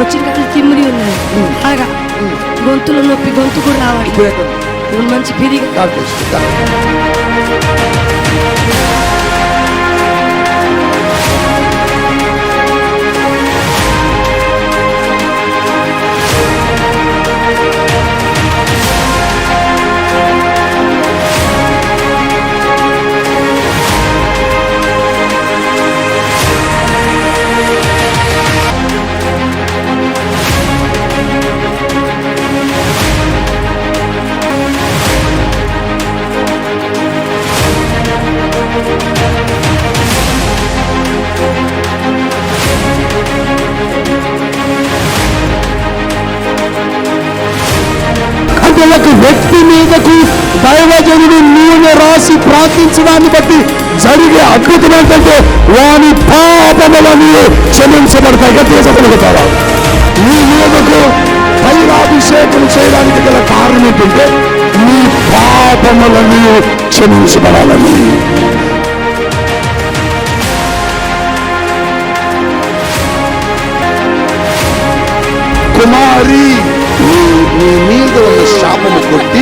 వచ్చినట్లు తిమ్మిరి ఉన్నాయి. అలాగా? గొంతులో నొప్పి గొంతు కూడా రావాలి. మంచి ఫ్రీగా God వ్యక్తి మీదకు దైవజనుడు నూనె రాసి ప్రార్థించడాన్ని బట్టి జరిగే అద్భుతం ఏంటంటే వాని పాపములని క్షమించబడతాయి. గట్టిగా నీ మీదకు పైరాభిషేకం చేయడానికి గల కారణం ఏంటంటే నీ పాపములని క్షమించబడాలని. కుమారి మీద ఉన్న శాపము కొట్టి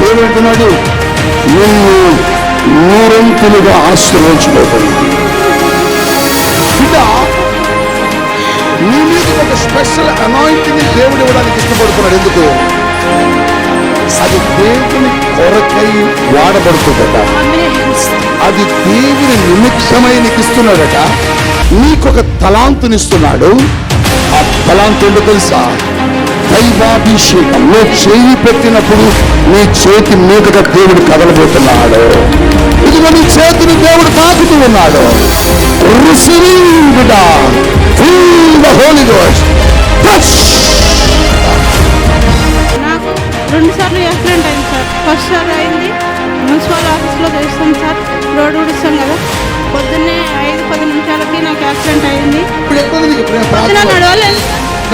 దేవుడు అంటున్నాడు నువ్వు నూరంతులుగా ఆశ్రయించబోతుంది బిడ్డ నీ మీద ఒక స్పెషల్ అనాయింటింగ్ దేవుడు ఇవ్వడానికి ఇష్టపడుతున్నాడు. ఎందుకు? అది దేవుని కొరకై వాడబడుతుందట. అది దేవుని నిమిత్తమై నీకు ఇస్తున్నాడట. నీకొక తలాంతునిస్తున్నాడు. ఆ తలాంతు తెలుసా? దైవాభిషేకం. నువ్వు చేయి పెట్టినప్పుడు నీ చేతి మీదుగా దేవుడు కదలబోతున్నాడు. ఇదిగో నీ చేతిని దేవుడు తాకుతూ ఉన్నాడు. రెండు సార్లు యాక్సిడెంట్ అయింది సార్. ఫస్ట్ సార్ అయింది. మున్సిపల్ ఆఫీస్లో చేస్తాం సార్. రోడ్డు ఉడిస్తాం కదా. పొద్దున్నే ఐదు పది నిమిషాలకి నాకు యాక్సిడెంట్ అయింది. ఇప్పుడు నడవలేదు.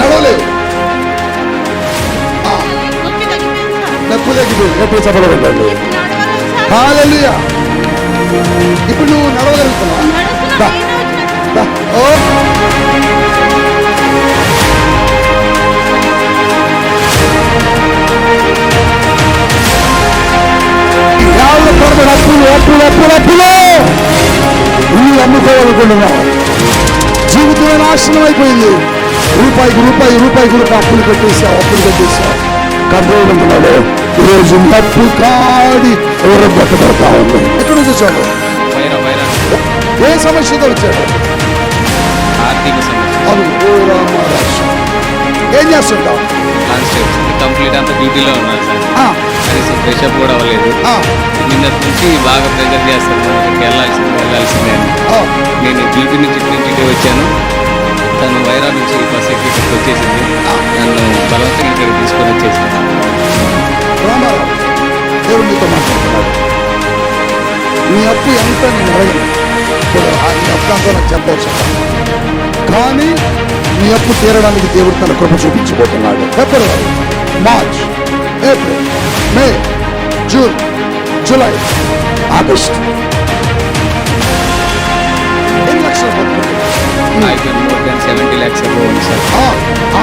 నడవలేదు. నొప్పి చెప్పబడండి నడవలేదు సార్ హాలెలూయా. ఇప్పుడు నువ్వు నడవగలుగుతున్నావా? అప్పులు అప్పులు అప్పులు అప్పులు ఇల్లు అమ్ముకోవాలనుకుంటున్నావు జీవితమే నాశనం అయిపోయింది. రూపాయికి రూపాయి రూపాయికి రూపాయి అప్పులు కట్టేసావు అప్పులు కట్టేసావు. కంట్రోల్ ఉంటున్నాడు ఈరోజు అప్పు కాడి ఎవరో బట్టబడతా ఉంది ఎక్కడ నుంచి వచ్చాడు ఏ సమస్యతో వచ్చాడు ఆర్థిక సమస్య. ఏం చేస్తుంటావు? కంప్లీట్ అంతా డ్యూటీలో ఉన్నాను సార్. కనీసం ఫ్రెషప్ కూడా అవ్వలేదు. ఆ, నిన్నటి నుంచి బాగా ప్రెజర్ ఇక్కడికి వెళ్ళాల్సింది వెళ్ళాల్సిందే అని. నేను డ్యూటీ నుంచి ఇటు నుంచి ఇటే వచ్చాను. తను వైరా నుంచి బస్ ఎక్కి వచ్చేసింది. నన్ను బలవంతంగా ఇక్కడికి తీసుకొని వచ్చేసింది. రామారావు దేవుడు మాట్లాడుతున్నాడు నీ అప్పు ఎంత నేను అడగను. ఇప్పుడు ఆ నీ అప్పు అంతా నాకు చెప్పవచ్చు. కానీ నీ అప్పు తీరడానికి దేవుడు తన కృప చూపించబోతున్నాడు. February March April May June July August. ఎన్ని లక్షలు సెవెంటీ ల్యాక్స్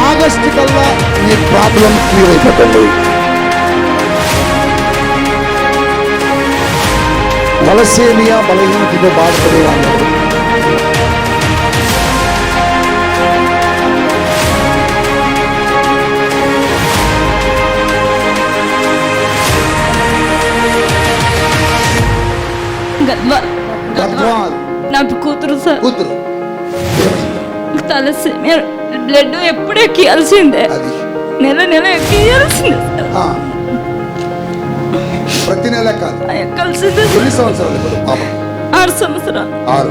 ఆగస్టు కల్లా నీ ప్రాబ్లం క్లియర్ అయిపోతుంది. వలసేమియా బలహీనతతో బాధపడే వాళ్ళు గద్వాల్. గద్వాల్. నా కూతురు సార్. కూతురు. తలసేమియా బ్లడ్ ఎప్పుడు ఎక్కియాల్సిందే. నెల నెల ఎక్కియాల్సిందే సార్. ప్రతి నెల కాదు. సార్ ఎన్ని సంవత్సరాలు ఇప్పుడు పాప. ఆరు సంవత్సరాలు. ఆరు.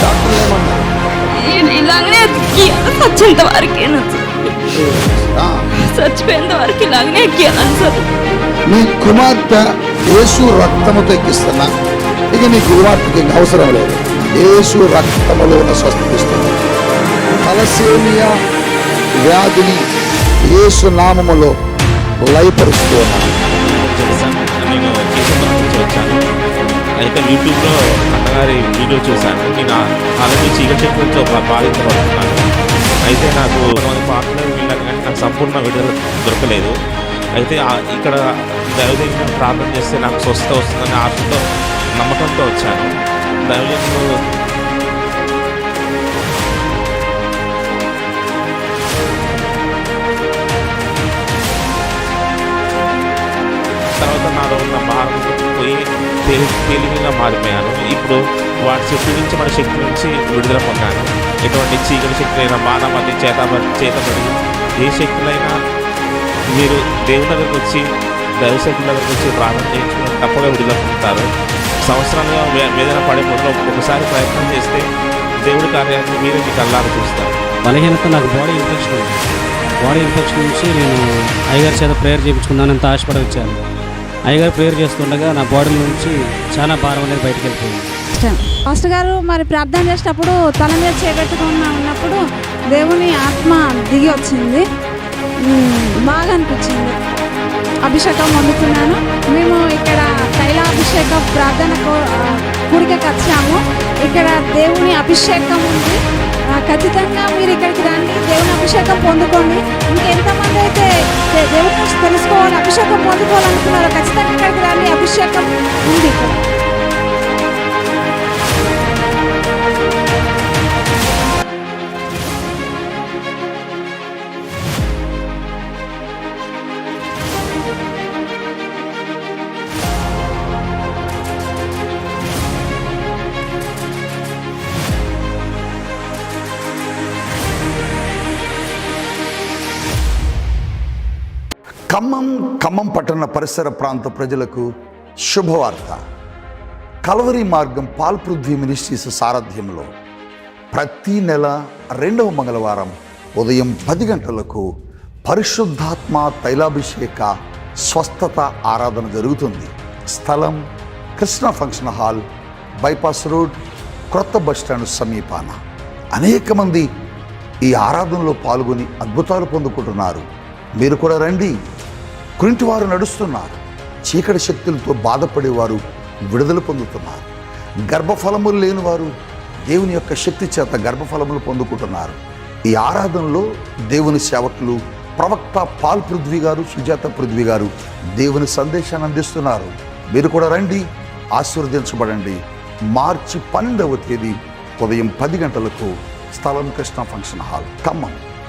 డాక్టర్లు ఏమన్నారు? ఇలాగనే చచ్చేంత చచ్చిపోయేంత వరకు ఇలాగనే సార్ నీ కుమార్తె యేసు రక్తముతో ఎక్కిస్తున్నా. ఇక నీ కుమార్తెకి అవసరం లేదు. యేసు రక్తములో ఉన్న స్వస్థపిస్తుంది తలసేమియా వ్యాధిని యేసు నామములో లయపరుస్తూ ఉన్నాను చేశాను నేను నుంచి వచ్చాను అయితే యూట్యూబ్లో అన్నగారి వీడియో చూశాను. నేను అలాగే చీకటి నుంచి బాధించబడుతున్నాను. అయితే నాకు కొంతమంది పాటలు విన్నాను కానీ నాకు సంపూర్ణ విడుదల దొరకలేదు. అయితే ఇక్కడ దైవదేవుని ప్రార్థన చేస్తే నాకు స్వస్థత వస్తుందని ఆశతో నమ్మకంతో వచ్చాను. దైవజనులు తర్వాత నాలో ఉన్న భారం పోయి తేలికగా మారిపోయాను. ఇప్పుడు వాటి శక్తి నుంచి మన శక్తి నుంచి విడుదల పొందాను. ఎటువంటి చీకటి శక్తులైన మానవాన్ని చేత చేతబడి ఏ శక్తులైనా మీరు దేవుని దగ్గరకు వచ్చి దైవశక్తుల దగ్గరకు వచ్చి ప్రార్థన చేయించుకుని తప్పగా విడుదల పొందుతారు. సంవత్సరాలుగా వేదన పడే మొదలు ఒకసారి ప్రయత్నం చేస్తే దేవుడి కార్యాన్ని మీరే మీకు అల్లారు చూస్తారు. బలహీనత నాకు బాడీ ఇన్ఫెక్షన్ ఉంది. బాడీ ఇన్ఫెక్షన్ నుంచి నేను అయ్యగారి చేత ప్రేయర్ చేయించుకున్నాను ఎంత ఆశపడి వచ్చాను అయ్యగారు ప్రేయర్ చేస్తుండగా నా బాడీ నుంచి చాలా భారం అనేది బయటకు వెళ్ళిపోయింది. ఇష్టం. గారు మరి ప్రార్థన చేసేటప్పుడు తల మీద చేపెట్టుకున్న ఉన్నప్పుడు దేవుని ఆత్మ దిగి వచ్చింది. బాగా అనిపించింది. అభిషేకం పొందుతున్నాను. మేము ఇక్కడ తైలాభిషేక ప్రార్థన గుడికి వచ్చాము. ఇక్కడ దేవుని అభిషేకం ఉంది. ఆ, ఖచ్చితంగా మీరు ఇక్కడికి అభిషేకం పొందుకోండి ఇంకెంతమంది అయితే దేవుని తెలుసుకోవాలి అభిషేకం పొందుకోవాలనుకున్నారో ఖచ్చితంగా ఇక్కడికి రండి. అభిషేకం ఉంది ఖమ్మం ఖమ్మం పట్టణ పరిసర ప్రాంత ప్రజలకు శుభవార్త. కలవరి మార్గం పాల్పృథ్వీ మినిస్ట్రీస్ సారథ్యంలో ప్రతి నెల రెండవ మంగళవారం ఉదయం పది గంటలకు పరిశుద్ధాత్మ తైలాభిషేక స్వస్థత ఆరాధన జరుగుతుంది. స్థలం Krishna function hall bypass road క్రొత్త బస్టాండ్ సమీపాన. అనేక మంది ఈ ఆరాధనలో పాల్గొని అద్భుతాలు పొందుకుంటున్నారు. మీరు కూడా రండి. వారు నడుస్తున్నారు. చీకటి శక్తులతో బాధపడేవారు విడుదల పొందుతున్నారు. గర్భఫలములు లేని వారు దేవుని యొక్క శక్తి చేత గర్భఫలములు పొందుకుంటున్నారు. ఈ ఆరాధనలో దేవుని సేవకులు ప్రవక్త పాల్ పృథ్వీ గారు సుజాత పృథ్వీ గారు దేవుని సందేశాన్ని అందిస్తున్నారు. మీరు కూడా రండి ఆశీర్వదించబడండి. మార్చి పన్నెండవ తేదీ ఉదయం పది గంటలకు స్థలం కృష్ణ ఫంక్షన్ హాల్. ఖమ్మం.